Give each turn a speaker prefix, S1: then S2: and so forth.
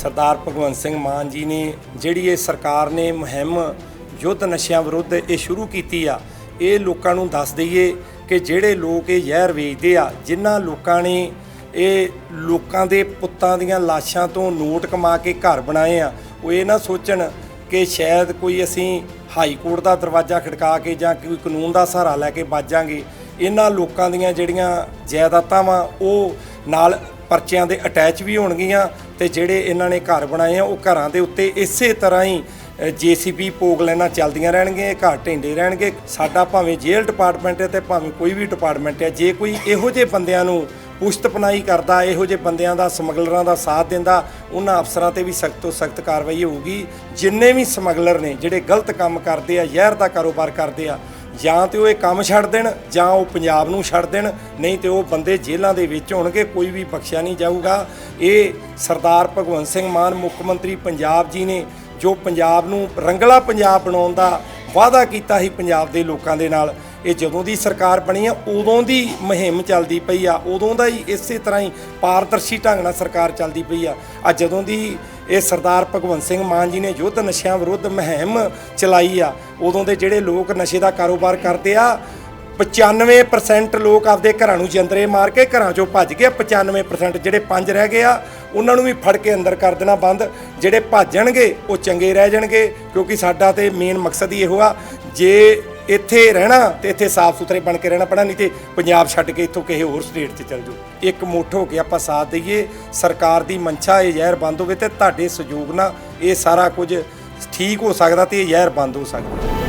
S1: ਸਰਦਾਰ ਭਗਵੰਤ ਸਿੰਘ ਮਾਨ ਜੀ ਨੇ ਜਿਹੜੀ ਇਹ ਸਰਕਾਰ ਨੇ ਮੁਹਿੰਮ ਯੁੱਧ ਨਸ਼ਿਆਂ ਵਿਰੁੱਧ ਇਹ ਸ਼ੁਰੂ ਕੀਤੀ ਆ, ਇਹ ਲੋਕਾਂ ਨੂੰ ਦੱਸ ਦਈਏ ਕਿ ਜਿਹੜੇ ਲੋਕ ਇਹ ਜ਼ਹਿਰ ਵੇਚਦੇ ਆ, ਜਿਨ੍ਹਾਂ ਲੋਕਾਂ ਨੇ ਇਹ ਲੋਕਾਂ ਦੇ ਪੁੱਤਾਂ ਦੀਆਂ ਲਾਸ਼ਾਂ ਤੋਂ ਨੋਟ ਕਮਾ ਕੇ ਘਰ ਬਣਾਏ ਆ, ਉਹ ਇਹ ਨਾ ਸੋਚਣ ਕਿ ਸ਼ਾਇਦ ਕੋਈ ਅਸੀਂ ਹਾਈ ਕੋਰਟ ਦਾ ਦਰਵਾਜ਼ਾ ਖੜਕਾ ਕੇ ਜਾਂ ਕੋਈ ਕਾਨੂੰਨ ਦਾ ਸਹਾਰਾ ਲੈ ਕੇ ਬਾਜਾਂਗੇ ਇਹਨਾਂ ਲੋਕਾਂ ਦੀਆਂ ਜਿਹੜੀਆਂ ਜਾਇਦਾਦਾਂ ਵਾ, ਉਹ ਨਾਲ ਪਰਚਿਆਂ ਦੇ ਅਟੈਚ ਵੀ ਹੋਣਗੀਆਂ ਤੇ ਜਿਹੜੇ ਇਹਨਾਂ ਨੇ ਘਰ ਬਣਾਏ ਆ, ਉਹ ਘਰਾਂ ਦੇ ਉੱਤੇ ਇਸੇ ਤਰ੍ਹਾਂ ਹੀ ਜੀਸੀਬੀ ਪੋਗ ਲੈਣਾ ਚੱਲਦੀਆਂ ਰਹਿਣਗੀਆਂ ਘਰ ਢਿੰਡੇ ਰਹਿਣਗੇ। ਸਾਡਾ ਭਾਵੇਂ ਜੇਲ੍ਹ ਡਿਪਾਰਟਮੈਂਟ ਹੈ ਤੇ ਭਾਵੇਂ ਕੋਈ ਵੀ ਡਿਪਾਰਟਮੈਂਟ ਹੈ, ਜੇ ਕੋਈ ਇਹੋ ਜਿਹੇ ਬੰਦਿਆਂ ਨੂੰ ਪੁਸ਼ਤਪਨਾਈ ਕਰਦਾ, ਇਹੋ ਜਿਹੇ ਬੰਦਿਆਂ ਦਾ, ਸਮਗਲਰਾਂ ਦਾ ਸਾਥ ਦਿੰਦਾ, ਉਹਨਾਂ ਅਫਸਰਾਂ ਤੇ ਵੀ ਸਖਤ ਤੋਂ ਸਖਤ ਕਾਰਵਾਈ ਹੋਊਗੀ। ਜਿੰਨੇ ਵੀ ਸਮਗਲਰ ਨੇ, ਜਿਹੜੇ ਗਲਤ ਕੰਮ ਕਰਦੇ ਆ, ਜ਼ਹਿਰ ਦਾ ਕਾਰੋਬਾਰ ਕਰਦੇ ਆ ਜਾਂ ਤੇ ਉਹ ਇਹ ਕੰਮ ਛੱਡ ਦੇਣ, ਜਾਂ ਉਹ ਪੰਜਾਬ ਨੂੰ ਛੱਡ ਦੇਣ, ਨਹੀਂ ਤੇ ਉਹ ਬੰਦੇ ਜੇਲ੍ਹਾਂ ਦੇ ਵਿੱਚ ਹੋਣਗੇ, ਕੋਈ ਵੀ ਬਖਸ਼ਿਆ ਨਹੀਂ ਜਾਊਗਾ। ਇਹ ਸਰਦਾਰ ਭਗਵੰਤ ਸਿੰਘ ਮਾਨ, ਮੁੱਖ ਮੰਤਰੀ ਪੰਜਾਬ ਜੀ ਨੇ ਜੋ ਪੰਜਾਬ ਨੂੰ ਰੰਗਲਾ ਪੰਜਾਬ ਬਣਾਉਣ ਦਾ ਵਾਅਦਾ ਕੀਤਾ ਸੀ ਪੰਜਾਬ ਦੇ ਲੋਕਾਂ ਦੇ ਨਾਲ। ਇਹ ਜਦੋਂ ਦੀ ਸਰਕਾਰ ਬਣੀ ਆ, ਉਦੋਂ ਦੀ ਮੁਹਿੰਮ ਚੱਲਦੀ ਪਈ ਆ, ਉਦੋਂ ਦਾ ਹੀ ਇਸੇ ਤਰ੍ਹਾਂ ਹੀ ਪਾਰਦਰਸ਼ੀ ਢੰਗ ਨਾਲ ਸਰਕਾਰ ਚੱਲਦੀ ਪਈ ਆ। ਆ ਜਦੋਂ ਦੀ ਇਹ ਸਰਦਾਰ ਭਗਵੰਤ ਸਿੰਘ ਮਾਨ ਜੀ ਨੇ ਯੁੱਧ ਨਸ਼ਿਆਂ ਵਿਰੁੱਧ ਮੁਹਿੰਮ ਚਲਾਈ ਆ, ਉਦੋਂ ਦੇ ਜਿਹੜੇ ਲੋਕ ਨਸ਼ੇ ਦਾ ਕਾਰੋਬਾਰ ਕਰਦੇ ਆ 95% ਲੋਕ ਆਪਦੇ ਘਰਾਂ ਨੂੰ ਜੰਦਰੇ ਮਾਰ ਕੇ ਘਰਾਂ ਚੋਂ ਭੱਜ ਗਏ 95% ਜਿਹੜੇ ਪੰਜ ਰਹਿ ਗਏ ਆ, ਉਹਨਾਂ ਨੂੰ ਵੀ ਫੜ ਕੇ ਅੰਦਰ ਕਰ ਦੇਣਾ ਬੰਦ। ਜਿਹੜੇ ਭੱਜਣਗੇ, ਉਹ ਚੰਗੇ ਰਹਿ ਜਾਣਗੇ, ਕਿਉਂਕਿ ਸਾਡਾ ਤੇ ਮੇਨ ਮਕਸਦ ਹੀ ਇਹੋ ਆ, ਜੇ ਇੱਥੇ ਰਹਿਣਾ ਤੇ ਇੱਥੇ ਸਾਫ਼ ਸੁਥਰੇ ਬਣ ਕੇ ਰਹਿਣਾ ਪੈਣਾ ਨਹੀਂ ਤੇ ਪੰਜਾਬ ਛੱਡ ਕੇ ਇੱਥੋਂ ਕਿਸੇ ਹੋਰ ਸਟੇਟ 'ਚ ਚੱਲ ਜਾਓ। ਇੱਕ ਮੁੱਠ ਹੋ ਕੇ ਆਪਾਂ ਸਾਥ ਦਈਏ, ਸਰਕਾਰ ਦੀ ਮਨਸ਼ਾ ਇਹ ਜ਼ਹਿਰ ਬੰਦ ਹੋਵੇ ਤੇ ਤੁਹਾਡੇ ਸਹਿਯੋਗ ਨਾਲ ਇਹ ਸਾਰਾ ਕੁਝ ਠੀਕ ਹੋ ਸਕਦਾ ਤੇ ਇਹ ਜ਼ਹਿਰ ਬੰਦ ਹੋ ਸਕਦਾ।